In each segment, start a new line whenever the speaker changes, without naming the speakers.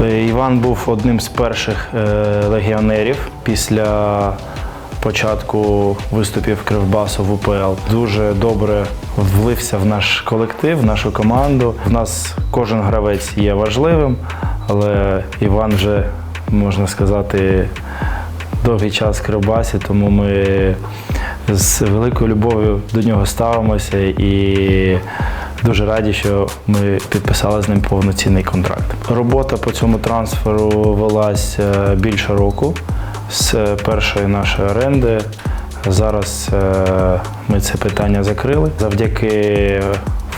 Іван був одним з перших е, легіонерів після початку виступів Кривбасу в УПЛ. Дуже добре влився в наш колектив, в нашу команду. В нас кожен гравець є важливим, але Іван вже, можна сказати, довгий час в Кривбасі, тому ми з великою любов'ю до нього ставимося і дуже раді, що ми підписали з ним повноцінний контракт. Робота по цьому трансферу велась е, більше року з першої нашої оренди. Зараз е, ми це питання закрили завдяки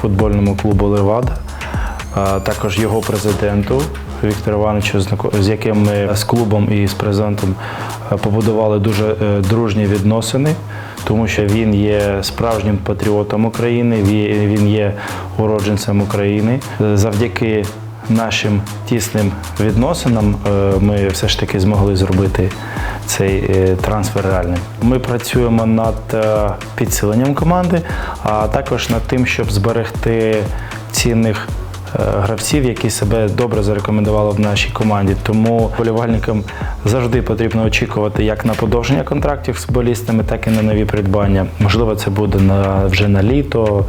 футбольному клубу Левада, також його президенту Віктору Івановичу, з яким ми з клубом і з президентом е, побудували дуже е, дружні відносини, тому що він є справжнім патріотом України, він є уродженцем України. Завдяки нашим тісним відносинам е, ми все ж таки змогли зробити цей трансфер реальним. Ми працюємо над підсиленням команди, а також над тим, щоб зберегти цінних гравців, які себе добре зарекомендували в нашій команді. Тому болівальникам завжди потрібно очікувати як на подовження контрактів з футболістами, так і на нові придбання. Можливо, це буде на вже на літо,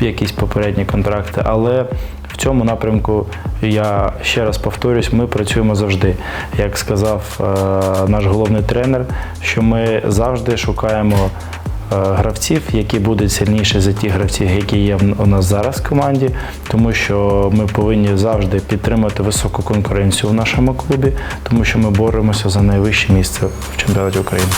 якісь попередні контракти, але в цьому напрямку я ще раз повторюсь, ми працюємо завжди. Як сказав е, наш головний тренер, що ми завжди шукаємо гравців, які будуть сильніші за ті гравців, які є у нас зараз в команді, тому що ми повинні завжди підтримати високу конкуренцію в нашому клубі, тому що ми боремося за найвище місце в чемпіонаті України.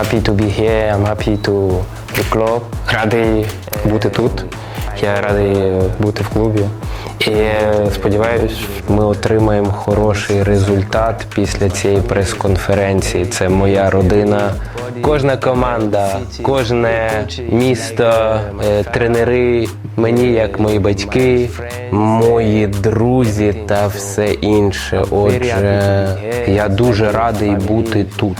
Happy to be here, I'm happy to the club. Радий бути тут. Я радий бути в клубі. І сподіваюся, ми отримаємо хороший результат після цієї прес-конференції. Це моя родина. Кожна команда, кожне місто, е, тренери, мені як мої батьки, мої друзі та все інше. Отже, я дуже радий бути тут.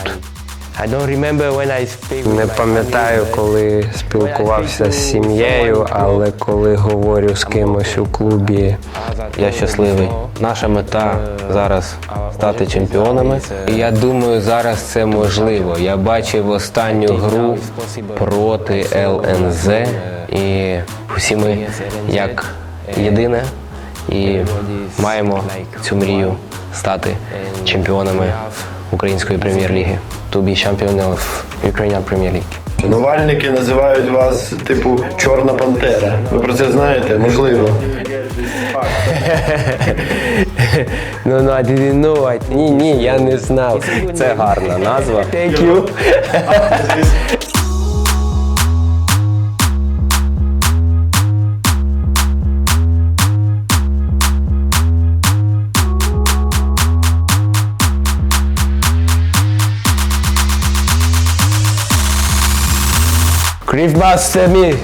Не пам'ятаю, коли спілкувався з сім'єю, але коли говорю з кимось у клубі, я щасливий. Наша мета зараз стати чемпіонами. І я думаю, зараз це можливо. Я бачив останню гру проти ЛНЗ, і всі ми як єдине і маємо цю мрію стати чемпіонами української прем'єр-ліги. To be champion of Ukrainian Premier League.
Шанувальники називають вас, типу, Чорна Пантера. Ви про це знаєте? Можливо.
No, no, I didn't know. I... Ні, ні, я не знав. Це гарна назва. Thank you. Krivbastemi.